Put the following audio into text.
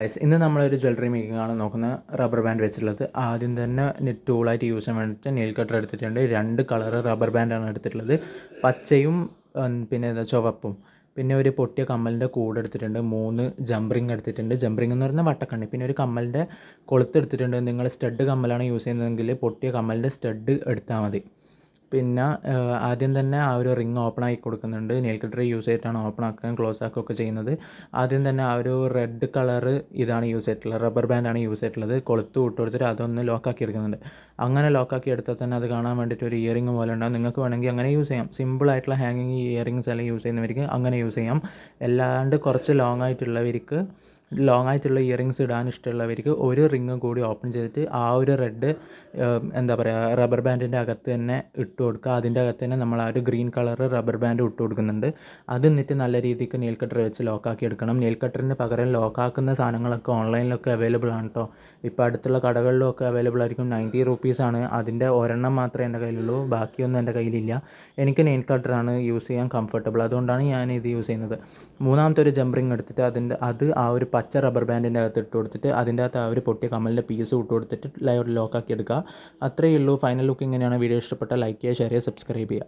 Guys, ഇന്ന് നമ്മളൊരു jewellery making ആണ് നോക്കുന്നത് റബ്ബർ ബാൻഡ് വെച്ചിട്ടുള്ളത്. ആദ്യം തന്നെ നെറ്റ് ടൂളായിട്ട് യൂസ് ചെയ്യാൻ വേണ്ടിയിട്ട് നെയിൽ കട്ടർ എടുത്തിട്ടുണ്ട്. രണ്ട് കളർ റബ്ബർ ബാൻഡാണ് എടുത്തിട്ടുള്ളത്. പച്ചയും പിന്നെ എന്താ ചുവപ്പും. പിന്നെ ഒരു പൊട്ടിയ കമ്മലിന്റെ കൂടെ എടുത്തിട്ടുണ്ട്. മൂന്ന് ജംബറിങ് എടുത്തിട്ടുണ്ട്. ജംബറിങ് എന്ന് പറഞ്ഞാൽ വട്ടക്കണ്ണി. പിന്നെ ഒരു കമ്മലിന്റെ കൊളുത്ത് എടുത്തിട്ടുണ്ട്. നിങ്ങൾ സ്റ്റഡ് കമ്മലാണ് യൂസ് ചെയ്യുന്നതെങ്കിൽ പൊട്ടിയ കമ്മലിന്റെ സ്റ്റഡ് എടുത്താൽ മതി. പിന്നെ ആദ്യം തന്നെ ആ ഒരു റിങ് ഓപ്പൺ ആക്കി കൊടുക്കുന്നുണ്ട്. നെയിൽ കട്ടർ യൂസ് ചെയ്തിട്ടാണ് ഓപ്പൺ ആക്കുകയും ക്ലോസ് ആക്കുകയൊക്കെ ചെയ്യുന്നത്. ആദ്യം തന്നെ ആ ഒരു റെഡ് കളറ് ഇതാണ് യൂസ് ചെയ്തിട്ടുള്ളത്. റബ്ബർ ബാൻഡാണ് യൂസ് ചെയ്തിട്ടുള്ളത്. കൊളുത്ത് വിട്ട് കൊടുത്തിട്ട് അതൊന്ന് ലോക്കാക്കി എടുക്കുന്നുണ്ട്. അങ്ങനെ ലോക്കാക്കി എടുത്താൽ തന്നെ അത് കാണാൻ വേണ്ടിയിട്ട് ഒരു ഇയറിംഗ് പോലെ ഉണ്ടാകും നിങ്ങൾക്ക് വേണമെങ്കിൽ അങ്ങനെ യൂസ് ചെയ്യാം. സിമ്പിൾ ആയിട്ടുള്ള ഹാങ്ങിങ് ഇയറിങ്സ് എല്ലാം യൂസ് ചെയ്യുന്നവർക്ക് അങ്ങനെ യൂസ് ചെയ്യാം. അല്ലാണ്ട് കുറച്ച് ലോങ് ആയിട്ടുള്ളവർക്ക് ലോങ് ആയിട്ടുള്ള ഇയറിങ്സ് ഇടാൻ ഇഷ്ടമുള്ളവർക്ക് ഒരു റിങ് കൂടി ഓപ്പൺ ചെയ്തിട്ട് ആ ഒരു റെഡ് എന്താ പറയുക റബ്ബർ ബാൻഡിന്റെ അകത്ത് തന്നെ ഇട്ട് കൊടുക്കുക. അതിന്റെ അകത്ത് തന്നെ നമ്മൾ ആ ഒരു ഗ്രീൻ കളർ റബ്ബർ ബാൻഡ് ഇട്ട് കൊടുക്കുന്നുണ്ട്. അത് എന്നിട്ട് നല്ല രീതിക്ക് നെയിൽ കട്ടർ വെച്ച് ലോക്കാക്കി എടുക്കണം. നെയിൽ കട്ടറിന് പകരം ലോക്കാക്കുന്ന സാധനങ്ങളൊക്കെ ഓൺലൈനിലൊക്കെ അവൈലബിൾ ആണ് കേട്ടോ ഇപ്പോൾ അടുത്തുള്ള കടകളിലൊക്കെ അവൈലബിൾ ആയിരിക്കും. നയന്റി റുപ്പീസാണ് അതിന്റെ ഒരെണ്ണം മാത്രമേ എന്റെ കയ്യിലുള്ളൂ. ബാക്കിയൊന്നും എന്റെ കയ്യിലില്ല. എനിക്ക് നെയിൽ കട്ടറാണ് യൂസ് ചെയ്യാൻ കംഫർട്ടബിൾ അതുകൊണ്ടാണ് ഞാൻ ഇത് യൂസ് ചെയ്യുന്നത്. മൂന്നാമത്തെ ഒരു ജംപറിങ് എടുത്തിട്ട് അതിന്റെ അത് ആ ഒരു പച്ച റബ്ബർ ബാൻഡിന്റെ അകത്ത് ഇട്ട് കൊടുത്തിട്ട് അതിന്റെ അകത്ത് ആ ഒരു പൊട്ടിയ കമ്മലിന്റെ പീസ് ഇട്ട് കൊടുത്തിട്ട് ലൈവ് ലോക്കാക്കി എടുക്കുക. അത്രയേ ഉള്ളൂ. ഫൈനൽ ലുക്ക് ഇങ്ങനെയാണ്. വീഡിയോ ഇഷ്ടപ്പെട്ട ലൈക്ക് ചെയ്യുക ഷെയർ ചെയ്യുക സബ്സ്ക്രൈബ് ചെയ്യുക.